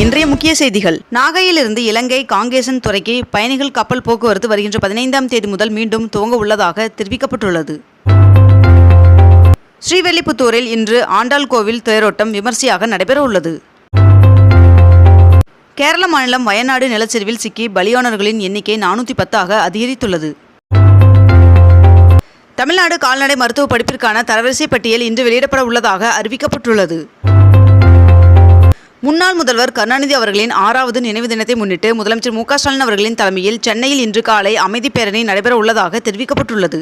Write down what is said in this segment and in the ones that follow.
இன்றைய முக்கிய செய்திகள். நாகையிலிருந்து இலங்கை காங்கேசன் துறைக்கு பயணிகள் கப்பல் போக்குவரத்து வருகின்ற பதினைந்தாம் தேதி முதல் மீண்டும் துவங்க உள்ளதாக தெரிவிக்கப்பட்டுள்ளது. ஸ்ரீவெல்லிபுத்தூரில் இன்று ஆண்டாள் கோவில் தேரோட்டம் விமர்சையாக நடைபெற உள்ளது. கேரள மாநிலம் வயநாடு நிலச்சரிவில் சிக்கி பலியானவர்களின் எண்ணிக்கை நானூற்றி பத்தாக அதிகரித்துள்ளது. தமிழ்நாடு கால்நடை மருத்துவ படிப்பிற்கான தரவரிசை பட்டியல் இன்று வெளியிடப்பட உள்ளதாக அறிவிக்கப்பட்டுள்ளது. முன்னாள் முதல்வர் கருணாநிதி அவர்களின் ஆறாவது நினைவு தினத்தை முன்னிட்டு முதலமைச்சர் மு க ஸ்டாலின் அவர்களின் தலைமையில் சென்னையில் இன்று காலை அமைதி பேரணி நடைபெற உள்ளதாக தெரிவிக்கப்பட்டுள்ளது.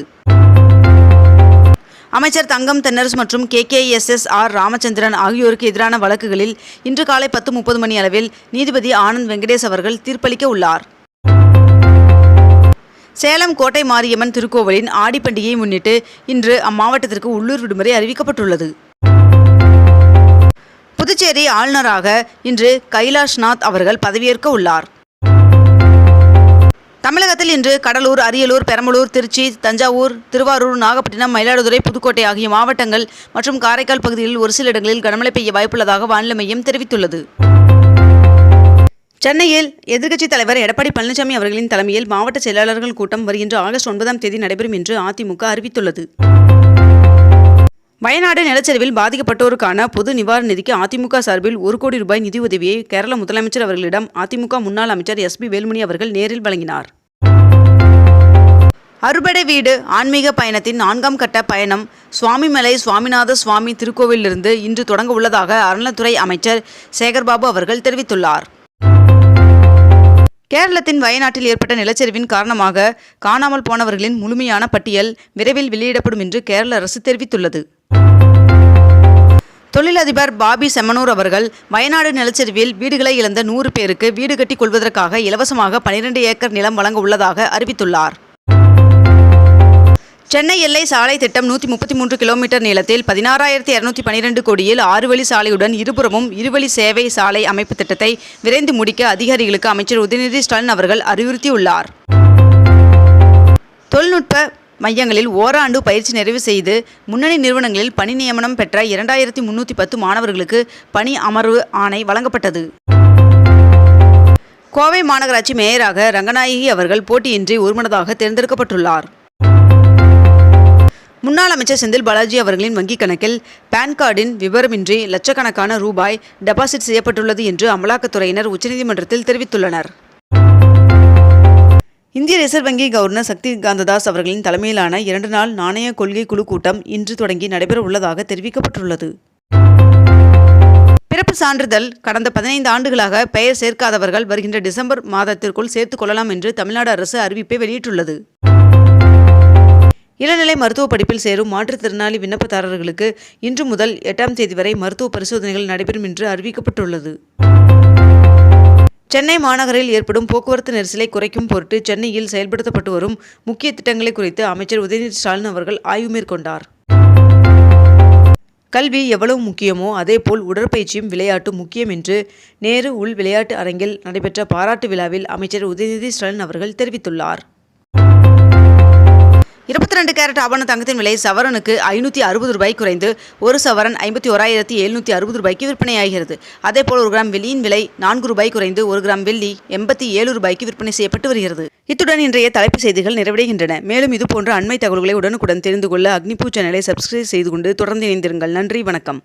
அமைச்சர் தங்கம் தென்னரசு மற்றும் K K S S R Ramachandran ஆகியோருக்கு எதிரான வழக்குகளில் இன்று காலை பத்து முப்பது மணி அளவில் நீதிபதி ஆனந்த் வெங்கடேஷ் அவர்கள் தீர்ப்பளிக்க உள்ளார். சேலம் கோட்டை மாரியம்மன் திருக்கோவிலின் ஆடி பண்டிகையை முன்னிட்டு இன்று அம்மாவட்டத்திற்கு உள்ளூர் விடுமுறை அறிவிக்கப்பட்டுள்ளது. புதுச்சேரி ஆளுநராக இன்று கைலாஷ்நாத் அவர்கள் பதவியேற்க உள்ளார். தமிழகத்தில் இன்று கடலூர் அரியலூர் பெரம்பலூர் திருச்சி தஞ்சாவூர் திருவாரூர் நாகப்பட்டினம் மயிலாடுதுறை புதுக்கோட்டை ஆகிய மாவட்டங்கள் மற்றும் காரைக்கால் பகுதிகளில் ஒரு சில இடங்களில் கனமழை பெய்ய வாய்ப்புள்ளதாக வானிலை மையம் தெரிவித்துள்ளது. சென்னையில் எதிர்க்கட்சித் தலைவர் எடப்பாடி பழனிசாமி அவர்களின் தலைமையில் மாவட்ட செயலாளர்கள் கூட்டம் வருகின்ற ஆகஸ்ட் ஒன்பதாம் தேதி நடைபெறும் என்று அதிமுக அறிவித்துள்ளது. வயநாடு நிலச்சரிவில் பாதிக்கப்பட்டோருக்கான பொது நிவாரண நிதிக்கு அதிமுக சார்பில் ஒரு கோடி ரூபாய் நிதியுதவியை கேரள முதலமைச்சர் அவர்களிடம் அதிமுக முன்னாள் அமைச்சர் எஸ் பி வேலுமணி அவர்கள் நேரில் வழங்கினார். அறுபடை வீடு ஆன்மீக பயணத்தின் நான்காம் கட்ட பயணம் சுவாமிமலை சுவாமிநாத சுவாமி திருக்கோவிலிருந்து இன்று தொடங்க உள்ளதாக அறநிலத்துறை அமைச்சர் சேகர்பாபு அவர்கள் தெரிவித்துள்ளார். கேரளத்தின் வயநாட்டில் ஏற்பட்ட நிலச்சரிவின் காரணமாக காணாமல் போனவர்களின் முழுமையான பட்டியல் விரைவில் வெளியிடப்படும் என்று கேரள அரசு தெரிவித்துள்ளது. தொழிலதிபர் பாபி செம்மனூர் அவர்கள் வயநாடு நிலச்சரிவில் வீடுகளை இழந்த நூறு பேருக்கு வீடு கட்டிக் கொள்வதற்காக இலவசமாக பனிரெண்டு ஏக்கர் நிலம் வழங்க உள்ளதாக அறிவித்துள்ளார். சென்னை எல்லை சாலை திட்டம் நூற்றி முப்பத்தி மூன்று கிலோமீட்டர் நீளத்தில் பதினாறாயிரத்தி இரநூத்தி பனிரெண்டு கோடியில் ஆறு வழி சாலையுடன் இருபுறமும் இருவழி சேவை சாலை அமைப்பு திட்டத்தை விரைந்து முடிக்க அதிகாரிகளுக்கு அமைச்சர் உதயநிதி ஸ்டாலின் அவர்கள் அறிவுறுத்தியுள்ளார். தொழில்நுட்ப மையங்களில் ஓராண்டு பயிற்சி நிறைவு செய்து முன்னணி நிறுவனங்களில் பணி நியமனம் பெற்ற இரண்டாயிரத்தி முன்னூற்றி பத்து மாணவர்களுக்கு பணி அமர்வு ஆணை வழங்கப்பட்டது. கோவை மாநகராட்சி மேயராக ரங்கநாயகி அவர்கள் போட்டியின்றி ஒருமனதாக தேர்ந்தெடுக்கப்பட்டுள்ளார். முன்னாள் அமைச்சர் செந்தில் பாலாஜி அவர்களின் வங்கிக் கணக்கில் பான் கார்டின் விவரமின்றி லட்சக்கணக்கான ரூபாய் டெபாசிட் செய்யப்பட்டுள்ளது என்று அமலாக்கத்துறையினர் உச்சநீதிமன்றத்தில் தெரிவித்துள்ளனர். இந்திய ரிசர்வ் வங்கி கவர்னர் சக்தி காந்ததாஸ் அவர்களின் தலைமையிலான இரண்டு நாள் நாணய கொள்கை குழு கூட்டம் இன்று தொடங்கி நடைபெற உள்ளதாக தெரிவிக்கப்பட்டுள்ளது. பிறப்பு சான்றிதழ் கடந்த பதினைந்து ஆண்டுகளாக பெயர் சேர்க்காதவர்கள் வருகின்ற டிசம்பர் மாதத்திற்குள் சேர்த்துக் கொள்ளலாம் என்று தமிழ்நாடு அரசு அறிவிப்பை வெளியிட்டுள்ளது. இளநிலை மருத்துவ படிப்பில் சேரும் மாற்றுத்திறனாளி விண்ணப்பதாரர்களுக்கு இன்று முதல் எட்டாம் தேதி வரை மருத்துவ பரிசோதனைகள் நடைபெறும் என்று அறிவிக்கப்பட்டுள்ளது. சென்னை மாநகரில் ஏற்படும் போக்குவரத்து நெரிசலை குறைக்கும் பொருட்டு சென்னையில் செயல்படுத்தப்பட்டு வரும் முக்கிய திட்டங்களை குறித்து அமைச்சர் உதயநிதி ஸ்டாலின் அவர்கள் ஆய்வு மேற்கொண்டார். கல்வி எவ்வளவு முக்கியமோ அதேபோல் உடற்பயிற்சியும் விளையாட்டும் முக்கியம் என்று நேரு உள் விளையாட்டு அரங்கில் நடைபெற்ற பாராட்டு விழாவில் அமைச்சர் உதயநிதி ஸ்டாலின் அவர்கள் தெரிவித்துள்ளார். இருபத்தி ரெண்டு கேரட் ஆபரண தங்கத்தின் விலை சவரனுக்கு ஐநூற்றி அறுபது ரூபாய் குறைந்து ஒரு சவரன் ஐம்பத்தி ஓராயிரத்தி எழுநூற்றி அறுபது ரூபாய்க்கு விற்பனையாகிறது. அதேபோல் ஒரு கிராம் வெள்ளியின் விலை நான்கு ரூபாய் குறைந்து ஒரு கிராம் வெள்ளி எண்பத்தி ஏழு ரூபாய்க்கு விற்பனை செய்யப்பட்டு வருகிறது. இத்துடன் இன்றைய தலைப்பு செய்திகள் நிறைவடைகின்றன. மேலும் இதுபோன்ற அண்மை தகவல்களை உடனுக்குடன் தெரிந்து கொள்ள அக்னிபூ சேனலை சப்ஸ்கிரைப் செய்து கொண்டு தொடர்ந்து இணைந்திருங்கள். நன்றி வணக்கம்.